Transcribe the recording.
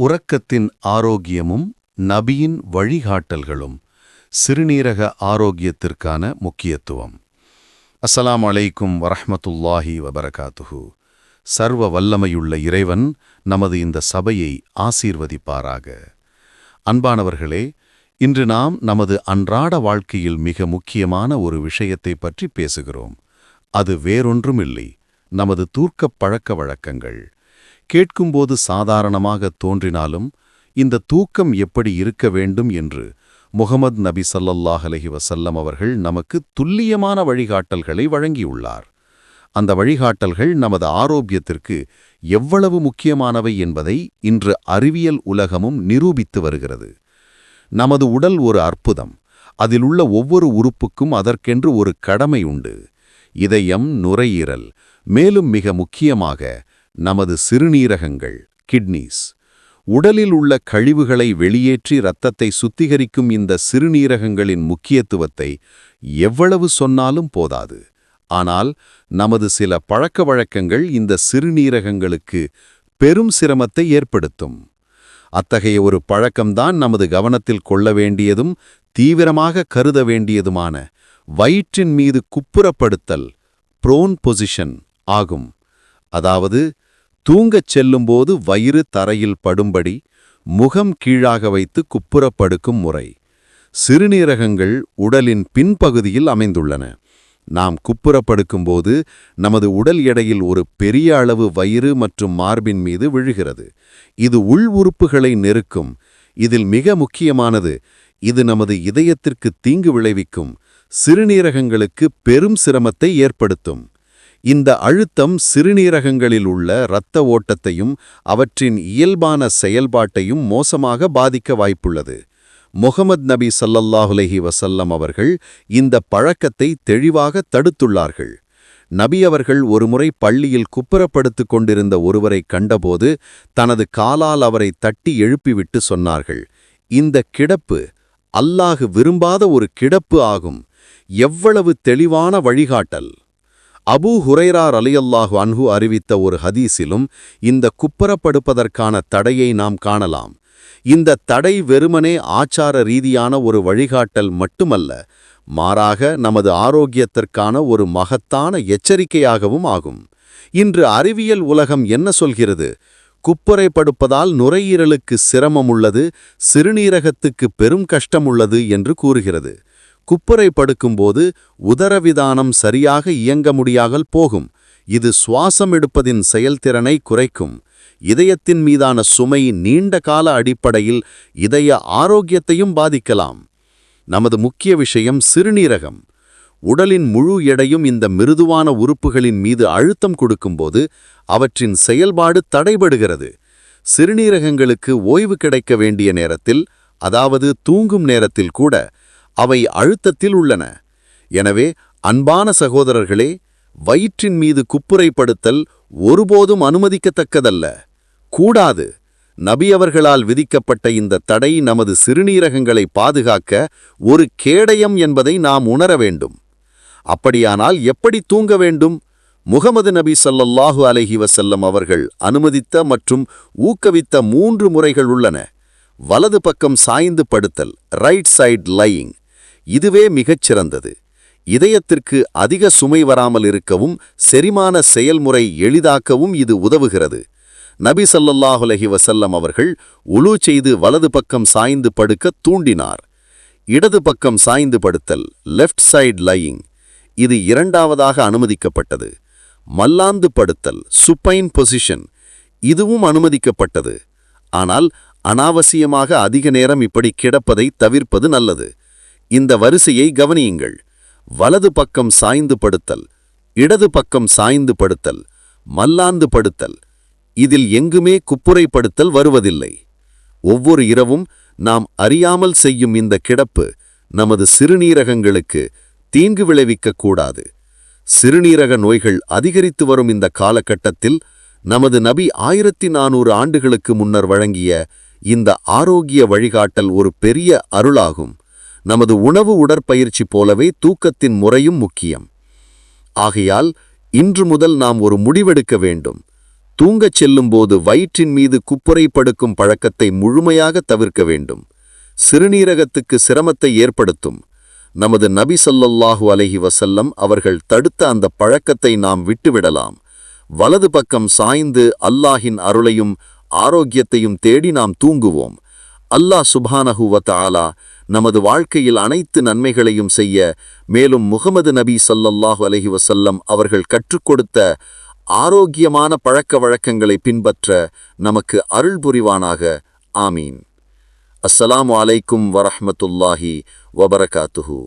உறக்கத்தின் ஆரோக்கியமும் நபியின் வழிகாட்டல்களும் சிறுநீரக ஆரோக்கியத்திற்கான முக்கியத்துவம். அஸ்லாம் அலைக்கும் வரஹ்மத்துல்லாஹி வபரகாத்துஹு. சர்வ வல்லமையுள்ள இறைவன் நமது இந்த சபையை ஆசீர்வதிப்பாராக. அன்பானவர்களே இன்று நாம் நமது அன்றாட வாழ்க்கையில் மிக முக்கியமான ஒரு விஷயத்தை பற்றி பேசுகிறோம். அது வேறொன்றுமில்லை. நமது தூர்க்கப் பழக்க வழக்கங்கள் கேட்கும்போது சாதாரணமாக தோன்றினாலும் இந்த தூக்கம் எப்படி இருக்க வேண்டும் என்று முகமது நபி சல்லல்லாஹ் அலஹி வசல்லம் அவர்கள் நமக்கு துல்லியமான வழிகாட்டல்களை வழங்கியுள்ளார். அந்த வழிகாட்டல்கள் நமது ஆரோக்கியத்திற்கு எவ்வளவு முக்கியமானவை என்பதை இன்று அறிவியல் உலகமும் நிரூபித்து வருகிறது. நமது உடல் ஒரு அற்புதம் அதில் உள்ள ஒவ்வொரு உறுப்புக்கும் அதற்கென்று ஒரு கடமை உண்டு. இதயம் நுரையீரல் மேலும் மிக முக்கியமாக நமது சிறுநீரகங்கள் கிட்னிஸ் உடலில் உள்ள கழிவுகளை வெளியேற்றி இரத்தத்தை சுத்திகரிக்கும் இந்த சிறுநீரகங்களின் முக்கியத்துவத்தை எவ்வளவு சொன்னாலும் போதாது. ஆனால் நமது சில பழக்க வழக்கங்கள் இந்த சிறுநீரகங்களுக்கு பெரும் சிரமத்தை ஏற்படுத்தும். அத்தகைய ஒரு பழக்கம்தான் நமது கவனத்தில் கொள்ள வேண்டியதும் தீவிரமாக கருத வேண்டியதுமான வயிற்றின் மீது குப்புறப்படுத்தல் ப்ரோன் பொசிஷன் ஆகும். அதாவது தூங்கச் செல்லும்போது வயிறு தரையில் படும்படி முகம் கீழாக வைத்து குப்புறப்படுக்கும் முறை. சிறுநீரகங்கள் உடலின் பின்பகுதியில் அமைந்துள்ளன. நாம் குப்புறப்படுக்கும்போது நமது உடல் எடையில் ஒரு பெரிய அளவு வயிறு மற்றும் மார்பின் மீது விழுகிறது. இது உள் உறுப்புகளை நெருக்கும். இதில் மிக முக்கியமானது இது நமது இதயத்திற்கு தீங்கு விளைவிக்கும். சிறுநீரகங்களுக்கு பெரும் சிரமத்தை ஏற்படுத்தும். இந்த அழுத்தம் சிறுநீரகங்களில் உள்ள இரத்த ஓட்டத்தையும் அவற்றின் இயல்பான செயல்பாட்டையும் மோசமாக பாதிக்க வாய்ப்புள்ளது. முகமது நபி சல்லல்லாஹுலஹி வசல்லம் அவர்கள் இந்த பழக்கத்தை தெளிவாக தடுத்துள்ளார்கள். நபி அவர்கள் ஒருமுறை பள்ளியில் குப்புறப்படுத்திக் கொண்டிருந்த ஒருவரை கண்டபோது தனது காலால் அவரை தட்டி எழுப்பிவிட்டு சொன்னார்கள் இந்த கிடப்பு அல்லாஹு விரும்பாத ஒரு கிடப்பு ஆகும். எவ்வளவு தெளிவான வழிகாட்டல்! அபூ ஹுரைரார் அலியல்லாஹு அன்ஹு அறிவித்த ஒரு ஹதீஸிலும் இந்த குப்புறப்படுப்பதற்கான தடையை நாம் காணலாம். இந்த தடை வெறுமனே ஆச்சார ரீதியான ஒரு வழிகாட்டல் மட்டுமல்ல மாறாக நமது ஆரோக்கியத்திற்கான ஒரு மகத்தான எச்சரிக்கையாகவும் ஆகும். இன்று அறிவியல் உலகம் என்ன சொல்கிறது? குப்புறைப்படுப்பதால் நுரையீரலுக்கு சிரமம் உள்ளது சிறுநீரகத்துக்கு பெரும் கஷ்டம் உள்ளது என்று கூறுகிறது. குப்பரை படுக்கும்போது உதரவிதானம் சரியாக இயங்க முடியாமல் போகும். இது சுவாசம் எடுப்பதின் செயல்திறனை குறைக்கும். இதயத்தின் மீதான சுமை நீண்ட கால அடிப்படையில் இதய ஆரோக்கியத்தையும் பாதிக்கலாம். நமது முக்கிய விஷயம் சிறுநீரகம். உடலின் முழு எடையும் இந்த மிருதுவான உறுப்புகளின் மீது அழுத்தம் கொடுக்கும்போது அவற்றின் செயல்பாடு தடைபடுகிறது. சிறுநீரகங்களுக்கு ஓய்வு கிடைக்க வேண்டிய நேரத்தில் அதாவது தூங்கும் நேரத்தில் கூட அவை அழுத்தத்தில் உள்ளன. எனவே அன்பான சகோதரர்களே வயிற்றின் மீது குப்புரைப்படுத்தல் ஒருபோதும் அனுமதிக்கத்தக்கதல்ல. கூடாது. நபி அவர்களால் விதிக்கப்பட்ட இந்த தடை நமது சிறுநீரகங்களை பாதுகாக்க ஒரு கேடயம் என்பதை நாம் உணர வேண்டும். அப்படியானால் எப்படி தூங்க வேண்டும்? முகமது நபி சல்லல்லாஹு அலஹி வசல்லம் அவர்கள் அனுமதித்த மற்றும் ஊக்குவித்த மூன்று முறைகள் உள்ளன. வலது பக்கம் சாய்ந்து படுத்தல் ரைட் சைட் லையிங் இதுவே மிகச் சிறந்தது இதயத்திற்கு அதிக சுமை வராமல் இருக்கவும் செரிமான செயல்முறை எளிதாக்கவும் இது உதவுகிறது. நபி சல்லல்லாஹுலஹி வசல்லம் அவர்கள் உலு செய்து வலது பக்கம் சாய்ந்து படுக்க தூண்டினார். இடது பக்கம் சாய்ந்து படுத்தல் லெஃப்ட் சைடு லையிங் இது இரண்டாவதாக அனுமதிக்கப்பட்டது. மல்லாந்து படுத்தல் சுப்பைன் பொசிஷன் இதுவும் அனுமதிக்கப்பட்டது. ஆனால் அனாவசியமாக அதிக நேரம் இப்படி கிடப்பதை தவிர்ப்பது நல்லது. இந்த வரிசையை கவனியுங்கள். வலது பக்கம் சாய்ந்து படுத்தல் இடது பக்கம் சாய்ந்து படுத்தல் மல்லாந்து படுத்தல். இதில் எங்குமே குப்புரைப்படுத்தல் வருவதில்லை. ஒவ்வொரு இரவும் நாம் அறியாமல் செய்யும் இந்த கிடப்பு நமது சிறுநீரகங்களுக்கு தீங்கு விளைவிக்கக்கூடாது. சிறுநீரக நோய்கள் அதிகரித்து வரும் இந்த காலகட்டத்தில் நமது நபி ஆயிரத்தி நானூறு ஆண்டுகளுக்கு முன்னர் வழங்கிய இந்த ஆரோக்கிய வழிகாட்டல் ஒரு பெரிய அருளாகும். நமது உணவு உடற்பயிற்சி போலவே தூக்கத்தின் முறையும் முக்கியம். ஆகையால் இன்று முதல் நாம் ஒரு முடிவெடுக்க வேண்டும். தூங்கச் செல்லும்போது வயிற்றின் மீது குப்புரை படுக்கும் பழக்கத்தை முழுமையாக தவிர்க்க வேண்டும். சிறுநீரகத்துக்கு சிரமத்தை ஏற்படுத்தும். நமது நபி சொல்லல்லாஹு அலஹி வசல்லம் அவர்கள் தடுத்த அந்த பழக்கத்தை நாம் விட்டுவிடலாம். வலது பக்கம் சாய்ந்து அல்லாஹின் அருளையும் ஆரோக்கியத்தையும் தேடி நாம் தூங்குவோம். அல்லாஹ் சுப்ஹானஹு வ நமது வாழ்க்கையில் அனைத்து நன்மைகளையும் செய்ய மேலும் முகமது நபி சல்லல்லாஹு அலஹி வசல்லம் அவர்கள் கற்றுக் கொடுத்த ஆரோக்கியமான பழக்க வழக்கங்களை பின்பற்ற நமக்கு அருள் புரிவானாக. ஆமீன். அஸ்ஸலாமு அலைக்கும் வரஹ்மத்துல்லாஹி வபரகாத்துஹூ.